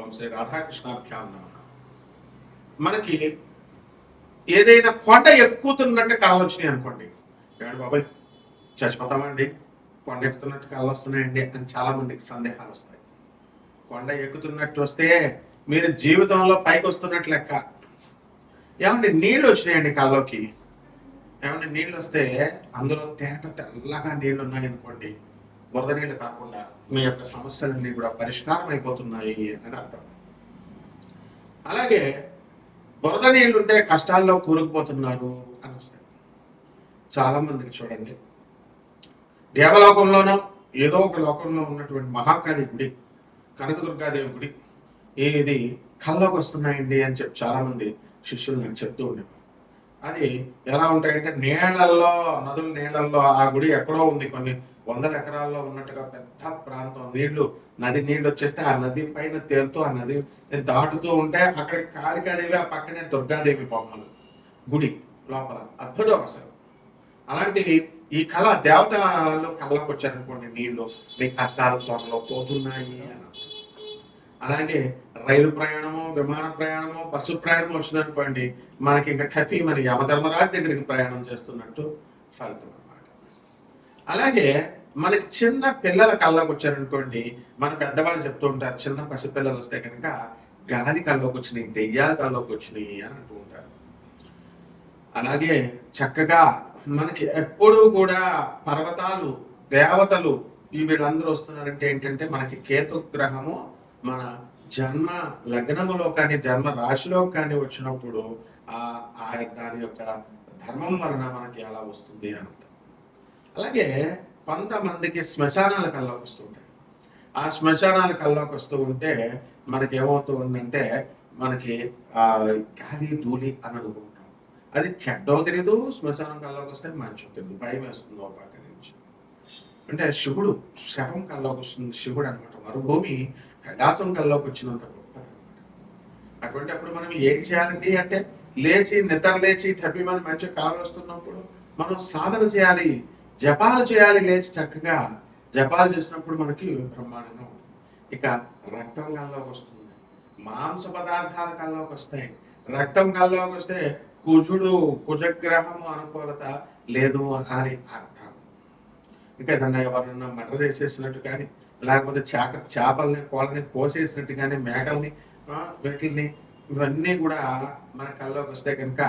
ఓం శ్రీ రాధాకృష్ణాభ్యాం నమ. మనకి ఏదైనా కొండ ఎక్కుతున్నట్టు కాలు వచ్చినాయి అనుకోండి. ఏమండి బాబాయ్ చచ్చిపోతామండి. కొండ ఎక్కుతున్నట్టు కాలు వస్తున్నాయండి అని చాలా మందికి సందేహాలు వస్తాయి. కొండ ఎక్కుతున్నట్టు వస్తే మీరు జీవితంలో పైకి వస్తున్నట్టు లెక్క. ఏమండి నీళ్ళు వచ్చినాయండి కాళ్ళలోకి? ఏమండి నీళ్ళు వస్తే అందులో తేట తెల్లగా నీళ్ళు ఉన్నాయనుకోండి. బురద నీళ్ళు కాకుండా మీ యొక్క సమస్యలన్నీ కూడా పరిష్కారం అయిపోతున్నాయి అని అర్థం. అలాగే బురద నీళ్ళు ఉంటే కష్టాల్లో కూరుకుపోతున్నారు అని వస్తాయి. చాలామందికి చూడండి. దేవలోకంలోనో ఏదో ఒక లోకంలో ఉన్నటువంటి మహాకాళి గుడి కనకదుర్గాదేవి గుడి ఇది కళ్ళలోకి వస్తున్నాయండి అని చెప్పి చాలా మంది శిష్యులు నాకు చెప్తూ ఉండేవారు. అది ఎలా ఉంటాయంటే నీళ్ళల్లో నదుల నీళ్ళల్లో ఆ గుడి ఎక్కడో ఉంది కొన్ని వందల ఎకరాల్లో ఉన్నట్టుగా పెద్ద ప్రాంతం. నీళ్ళు నది నీళ్ళు వచ్చేస్తే ఆ నది పైన తేలుతూ ఆ నది దాటుతూ ఉంటే అక్కడ కాళికాదేవి ఆ పక్కనే దుర్గాదేవి బొమ్మలు. గుడి లోపల అద్భుతం అసలు. అలాంటి ఈ కళ దేవతలు కళ్ళకు వచ్చారనుకోండి నీళ్ళు. మీ కష్టాలు త్వరలో పోతున్నాయి అని అలాగే రైలు ప్రయాణము విమాన ప్రయాణము బస్సు ప్రయాణం వచ్చిందనుకోండి మనకి ఇంకా కపి మన యమధర్మరాజు దగ్గరికి ప్రయాణం చేస్తున్నట్టు ఫలితం. అలాగే మనకి చిన్న పిల్లల కళ్ళకు వచ్చారనుకోండి మన పెద్దవాళ్ళు చెప్తూ ఉంటారు చిన్న పసిపిల్లలు వస్తే కనుక గాలి కళ్ళలోకి వచ్చినాయి దెయ్యాల కళ్ళలోకి వచ్చినాయి అని అంటూ ఉంటారు. అలాగే చక్కగా మనకి ఎప్పుడూ కూడా పర్వతాలు దేవతలు ఈ వీళ్ళందరూ వస్తున్నారంటే ఏంటంటే మనకి కేతు గ్రహము మన జన్మ లగ్నములో కానీ జన్మ రాశిలో కానీ వచ్చినప్పుడు ఆ ఆ దాని యొక్క ధర్మం వలన మనకి ఎలా వస్తుంది అని అలాగే కొంతమందికి శ్మశానాల కల్లోకి వస్తుంటాయి ఆ శ్మశానాల కల్లోకి వస్తూ ఉంటే మనకి ఏమవుతూ ఉందంటే మనకి ఆ గాలి ధూళి అని అనుకుంటాం. అది చెడ్డో తెలియదు శ్మశానం కల్లోకి వస్తే మంచి తెలియదు భయం వేస్తుంది ఒక పక్క నుంచి. అంటే శివుడు శవం కల్లోకి వస్తుంది శివుడు అనమాట మరుభూమి కైలాసం కల్లోకి వచ్చినంత గొప్ప అటువంటి అప్పుడు మనం ఏం చేయాలండి అంటే లేచి నిద్ర లేచి తప్పి మనం మంచి కాలు వస్తున్నప్పుడు మనం సాధన చేయాలి. జపాలు చేయాలి లేచి చక్కగా జపాలు చేసినప్పుడు మనకి బ్రహ్మాండంగా ఇక రక్తం కల్లోకి వస్తుంది. మాంస పదార్థాలు కల్లోకి వస్తాయి. రక్తం కల్లోకి వస్తే కుజుడు కుజగ్రహము అనుకూలత లేదు అని అర్థం. ఇంకా ఏదన్నా ఎవరన్నా మటర్ చేసేసినట్టు కానీ లేకపోతే చేప చేపల్ని కోళ్ళని కోసేసినట్టు కానీ మేకల్ని వీటిల్ని ఇవన్నీ కూడా మన కల్లోకి వస్తే కనుక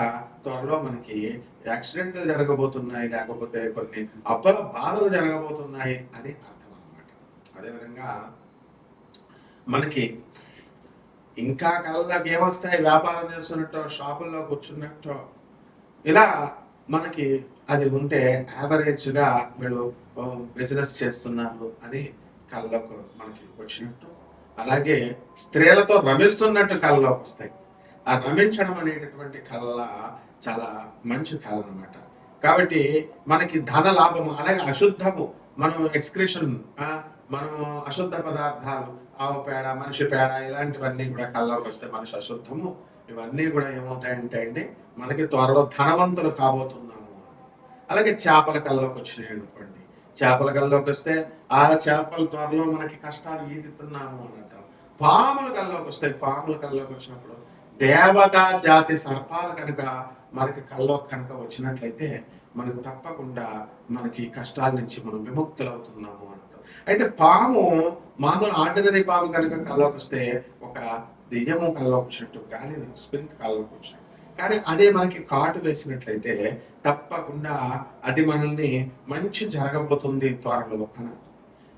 త్వరలో మనకి యాక్సిడెంట్లు జరగబోతున్నాయి లేకపోతే కొన్ని అప్పల బాధలు జరగబోతున్నాయి అని అర్థం అనమాట అదేవిధంగా మనకి ఇంకా కళ్ళకి ఏమొస్తాయి? వ్యాపారం చేస్తున్నట్టు షాపుల్లో కూర్చున్నట్టు ఇలా మనకి అది ఉంటే యావరేజ్గా వీళ్ళు బిజినెస్ చేస్తున్నారు అని కళ్ళలోకి మనకి వచ్చినట్టు అలాగే స్త్రీలతో రమిస్తున్నట్టు కళలోకి వస్తాయి. ఆ రమించడం అనేటటువంటి కళ చాలా మంచి కళ అనమాట కాబట్టి మనకి ధన లాభము అలాగే అశుద్ధము మనం ఎక్స్క్రిషన్ మనము అశుద్ధ పదార్థాలు ఆవు పేడ మనిషి పేడ ఇలాంటివన్నీ కూడా కళ్ళలోకి వస్తే మనిషి అశుద్ధము. ఇవన్నీ కూడా ఏమవుతాయంటే అండి మనకి త్వరలో ధనవంతులు కాబోతున్నాము. అలాగే చేపల కళ్ళలోకి వచ్చినాయి అనుకోండి. చేపల కళ్ళలోకి వస్తే ఆ చేపల త్వరలో మనకి కష్టాలు ఈదుతున్నాము అని అంటాం. పాముల కళ్ళలోకి వస్తాయి పాముల కళ్ళలోకి వచ్చినప్పుడు దేవతా జాతి సర్పాలు కనుక మనకి కళ్ళలోకి కనుక వచ్చినట్లయితే మనకు తప్పకుండా మనకి కష్టాల నుంచి మనం విముక్తులు అవుతున్నాము అని అయితే పాము మామూలు ఆర్డినరీ పాము కనుక కళ్ళలోకి వస్తే ఒక దెయ్యము కళ్ళలోకి వచ్చినట్టు గాలి స్పిరిట్ కళ్ళలోకి వచ్చినట్టు కానీ అదే మనకి కాటు వేసినట్లయితే తప్పకుండా అది మనల్ని మంచి జరగబోతుంది త్వరలో అని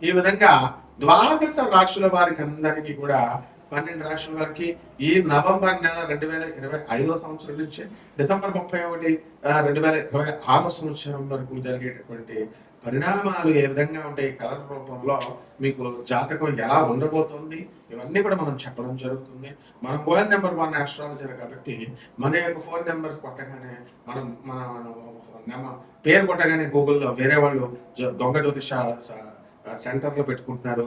ఈ విధంగా ద్వాదశ రాశుల వారికి అందరికీ కూడా పన్నెండు రాష్ట్రం వారికి ఈ నవంబర్ నెల రెండు వేల ఇరవై ఐదో సంవత్సరం నుంచి డిసెంబర్ ముప్పై ఒకటి రెండు వేల ఇరవై ఆరో సంవత్సరం వరకు జరిగేటటువంటి పరిణామాలు ఏ విధంగా ఉంటాయి కలర్ రూపంలో మీకు జాతకం ఎలా ఉండబోతుంది ఇవన్నీ కూడా మనం చెప్పడం జరుగుతుంది. మన ఫోన్ నెంబర్ వన్ ఆస్ట్రాలజర్ కాబట్టి మన యొక్క ఫోన్ నెంబర్ కొట్టగానే మనం మన నెమ- పేరు కొట్టగానే గూగుల్లో వేరే వాళ్ళు దొంగ జ్యోతిష సెంటర్లో సెంటర్లు పెట్టుకుంటున్నారు.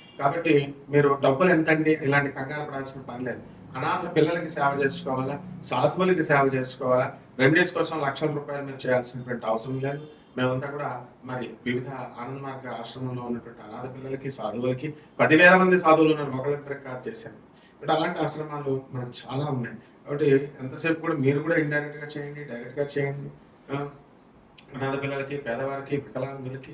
కాబట్టి మీరు డబ్బులు ఎంతండి? ఇలాంటి కంగారు పడాల్సిన పని లేదు. అనాథ పిల్లలకి సేవ చేసుకోవాలా? సాధువులకి సేవ చేసుకోవాలా? రెమెడీస్ కోసం లక్షల రూపాయలు మీరు చేయాల్సినటువంటి అవసరం లేదు. మేమంతా కూడా మరి వివిధ ఆనంద మార్గ ఆశ్రమంలో ఉన్నటువంటి అనాథ పిల్లలకి సాధువులకి పదివేల మంది సాధువులు ఉన్నారు. ఒకరిద్దరికి కాదు చేశాను. ఇప్పుడు అలాంటి ఆశ్రమాలు మనకు చాలా ఉన్నాయి. కాబట్టి ఎంతసేపు కూడా మీరు కూడా ఇండైరెక్ట్గా చేయండి డైరెక్ట్గా చేయండి. అనాథ పిల్లలకి పేదవారికి వికలాంగులకి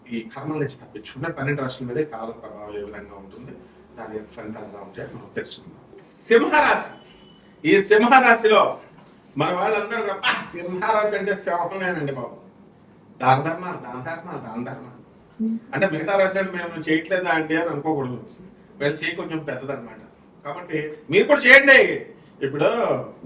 ఈ కర్మల నుంచి తప్పించుకుంటే పన్నెండు రాష్ట్రాల మీద కాల ప్రభావం ఏ విధంగా ఉంటుంది? దాని యొక్క ఫలితాలు ఎలా ఉంటాయో మనం తెలుసుకుందాం. సింహరాశి. ఈ సింహరాశిలో మన వాళ్ళందరూ కూడా సింహరాశి అంటే సింహమేనండి బాబు. దాన ధర్మాలు దాన ధర్మాలు దాన ధర్మాలు. అంటే మిగతా రాశాడు మేము చేయట్లేదా అండి అని అనుకోకూడదు. వీళ్ళు చేయి కొంచెం పెద్దదన్నమాట. కాబట్టి మీరు కూడా చేయండి. ఇప్పుడు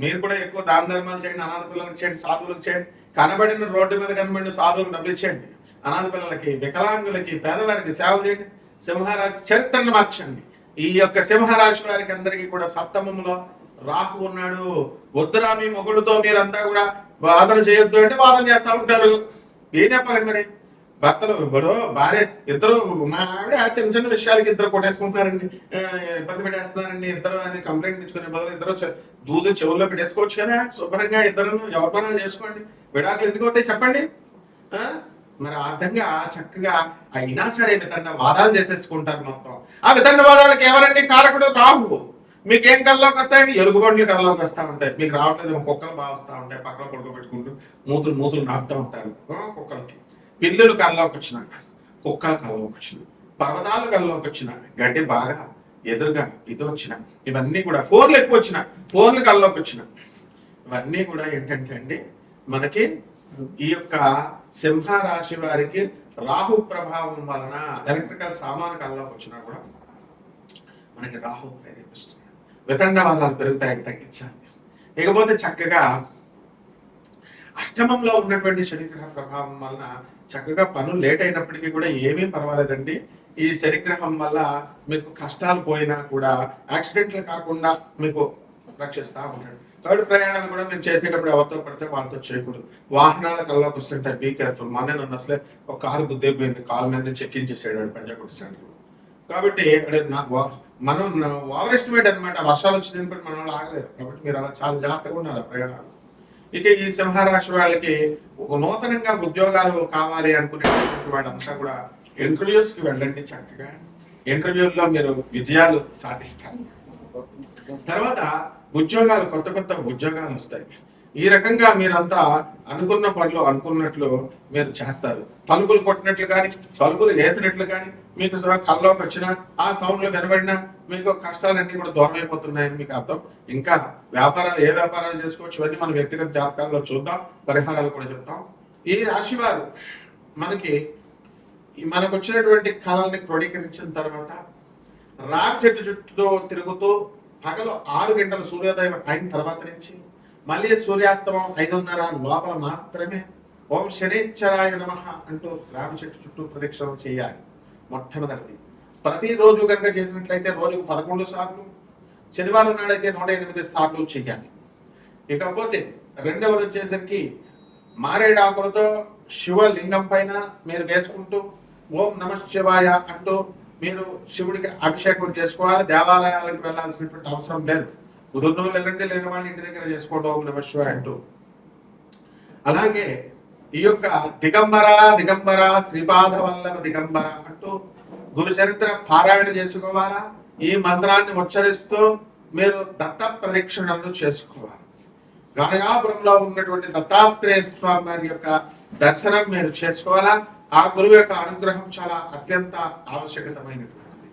మీరు కూడా ఎక్కువ దాన ధర్మాలు చేయండి అనాథ పిల్లలకు చేయండి సాధువులకు చేయండి. కనబడిన రోడ్డు మీద కనబడిన సాధువులకు డబ్బులు ఇచ్చేయండి. అనాథ పిల్లలకి వికలాంగులకి పేదవారికి సేవలు చేయండి. సింహరాశి చరిత్రను మార్చండి. ఈ యొక్క సింహరాశి వారికి అందరికీ కూడా సప్తమంలో రాహు ఉన్నాడు. వద్దురా మీ మొగుళ్ళతో మీరంతా కూడా వాదన చేయొద్దు అంటే వాదన చేస్తా ఉంటారు. ఏం చెప్పాలండి మరి? భర్తలు ఇప్పుడు భార్య ఇద్దరు మా ఆవిడ ఆ చిన్న చిన్న విషయాలకి ఇద్దరు కొట్టేసుకుంటున్నారండి. ఇబ్బంది పెట్టేస్తున్నారండి. ఇద్దరు అని కంప్లైంట్ ఇచ్చుకునే బదులు ఇద్దరు దూదు చెవుల్లో పెట్టేసుకోవచ్చు కదా. శుభ్రంగా ఇద్దరు ఎవరి చేసుకోండి. విడాకులు ఎందుకు అవుతాయి చెప్పండి? ఆ? మరి ఆ విధంగా చక్కగా అయినా సరే విధంగా వాదాలు చేసేసుకుంటారు మొత్తం. ఆ విధంగా వాదాలకు ఎవరండి కారకుడు? రావు మీకు ఏం కల్లోకి వస్తాయండి? ఎరుగుబండ్లు కల్లోకి వస్తూ ఉంటాయి. మీకు రావట్లేదు కుక్కలు బాగా వస్తూ ఉంటాయి. పక్కన పడుకోబెట్టుకుంటూ మూతులు మూతులు నాటుతూ ఉంటారు. కుక్కలకి. పిల్లులు కల్లోకి వచ్చిన కుక్కలు కల్లోకి వచ్చిన పర్వతాలు కల్లోకి వచ్చిన గడ్డి బాగా ఎదురుగా ఇది వచ్చిన ఇవన్నీ కూడా ఫోన్లు ఎక్కువ వచ్చిన ఫోన్లు కల్లోకి వచ్చిన. ఇవన్నీ కూడా ఏంటంటే అండి మనకి ఈ యొక్క సింహ రాశి వారికి రాహు ప్రభావం వలన ఎలక్ట్రికల్ సామాను కల్లోకి వచ్చినా కూడా మనకి రాహు ప్రేరేపిస్తుంది. వితండవాదాలు పెరుగుతాయి తగ్గించాలి. ఇకపోతే చక్కగా అష్టమంలో ఉన్నటువంటి శనిగ్రహ ప్రభావం వలన చక్కగా పనులు లేట్ అయినప్పటికీ కూడా ఏమీ పర్వాలేదండి. ఈ శనిగ్రహం వల్ల మీకు కష్టాలు పోయినా కూడా యాక్సిడెంట్లు కాకుండా మీకు రక్షిస్తా ఉంటాడు. కాబట్టి ప్రయాణాలు కూడా మీరు చేసేటప్పుడు ఎవరితో పడితే వాళ్ళతో చేయకూడదు. వాహనాల కల్లోకి వస్తుంటాయి బీ కేర్ఫుల్ మొన్న నన్ను అసలే ఒక కారు గుద్దేపోయింది. కాలు మీద చెక్ ఇన్ చేసేవాడు పంజాగుడి సెంటర్లో కాబట్టి అంటే మనం ఓవర్ ఎస్టిమేట్ అనమాట వర్షాలు వచ్చినప్పుడు మన వాళ్ళు కాబట్టి మీరు అలా చాలా జాగ్రత్తగా ఉండాలి ప్రయాణాలు. ఇక ఈ సింహరాశి వాళ్ళకి ఒక నూతనంగా ఉద్యోగాలు కావాలి అనుకునేటువంటి వాళ్ళంతా కూడా ఇంటర్వ్యూస్కి వెళ్ళండి చక్కగా. ఇంటర్వ్యూల్లో మీరు విజయాలు సాధిస్తారు. తర్వాత ఉద్యోగాలు కొత్త కొత్త ఉద్యోగాలు వస్తాయి. ఈ రకంగా మీరంతా అనుకున్న పనులు అనుకున్నట్లు మీరు చేస్తారు. తలుపులు కొట్టినట్లు కానీ తలుపులు వేసినట్లు కానీ మీకు కళ్ళలోకి కల్లోకి వచ్చిన ఆ సౌండ్లు వినబడినా మీకు కష్టాలన్నీ కూడా దూరం అయిపోతున్నాయని మీకు అర్థం. ఇంకా వ్యాపారాలు ఏ వ్యాపారాలు చేసుకోవచ్చు ఇవన్నీ మన వ్యక్తిగత జాతకాల్లో చూద్దాం పరిహారాలు కూడా చెప్తాం. ఈ రాశి వారు మనకి ఈ మనకు వచ్చినటువంటి కళల్ని క్రోడీకరించిన తర్వాత రాక్ చెట్టు చుట్టూ తిరుగుతూ పగలు ఆరు గంటల సూర్యోదయం అయిన తర్వాత నుంచి మళ్ళీ సూర్యాస్తమం ఐదున్నర లోపల మాత్రమే ఓం శనేశ్వరాయ నమ అంటూ రామ చెట్టు చుట్టూ ప్రదక్షిణం చేయాలి మొట్టమొదటిది. ప్రతిరోజు కనుక చేసినట్లయితే రోజుకు పదకొండు సార్లు శనివారం నాడైతే నూట ఎనిమిది సార్లు చేయాలి. ఇకపోతే రెండవది వచ్చేసరికి మారేడాకులతో శివలింగం పైన మీరు వేసుకుంటూ ఓం నమ శివాయ అంటూ మీరు శివుడికి అభిషేకం చేసుకోవాలి దేవాలయాలకు వెళ్ళాల్సినటువంటి అవసరం లేదు. కుదురును వెళ్ళండి లేని వాళ్ళ ఇంటి దగ్గర చేసుకోవడం ఓం అంటూ. అలాగే ఈ యొక్క దిగంబర దిగంబర శ్రీపాద వల్లభ దిగంబర అంటూ గురు చరిత్ర పారాయణ చేసుకోవాలా? ఈ మంత్రాన్ని ఉచ్చరిస్తూ మీరు దత్త ప్రదక్షిణలు చేసుకోవాలి. గణగాపురంలో ఉన్నటువంటి దత్తాత్రేయ స్వామి వారి యొక్క దర్శనం మీరు చేసుకోవాలా? ఆ గురువు యొక్క అనుగ్రహం చాలా అత్యంత ఆవశ్యకతమైనటువంటిది.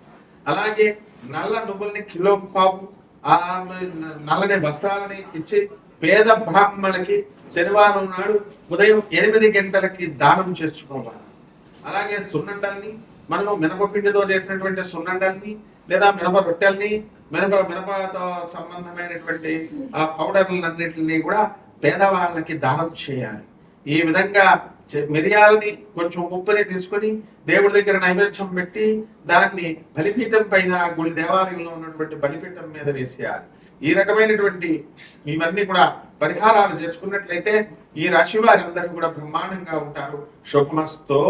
అలాగే నల్ల నువ్వుల్ని కిలో పాపు ఆ నల్లని వస్త్రాలని ఇచ్చి పేద బ్రాహ్మణులకి శనివారం నాడు ఉదయం ఎనిమిది గంటలకి దానం చేసుకోవాలి. అలాగే సున్నండల్ని మనము మినపపిండితో చేసినటువంటి సున్నండల్ని లేదా మినప రొట్టెల్ని మినప మినపతో సంబంధమైనటువంటి ఆ పౌడర్లన్నింటినీ కూడా పేదవాళ్ళకి దానం చేయాలి. ఈ విధంగా మిరియాలని కొంచెం ఉప్పుని తీసుకుని దేవుడి దగ్గర నైవేద్యం పెట్టి దాన్ని బలిపీఠం పైన గుడి దేవాలయంలో ఉన్నటువంటి బలిపీఠం మీద వేసేయాలి. ఈ రకమైనటువంటి ఇవన్నీ కూడా పరిహారాలు చేసుకున్నట్లయితే ఈ రాశి వారందరూ కూడా బ్రహ్మాండంగా ఉంటారు. శుభమస్తో.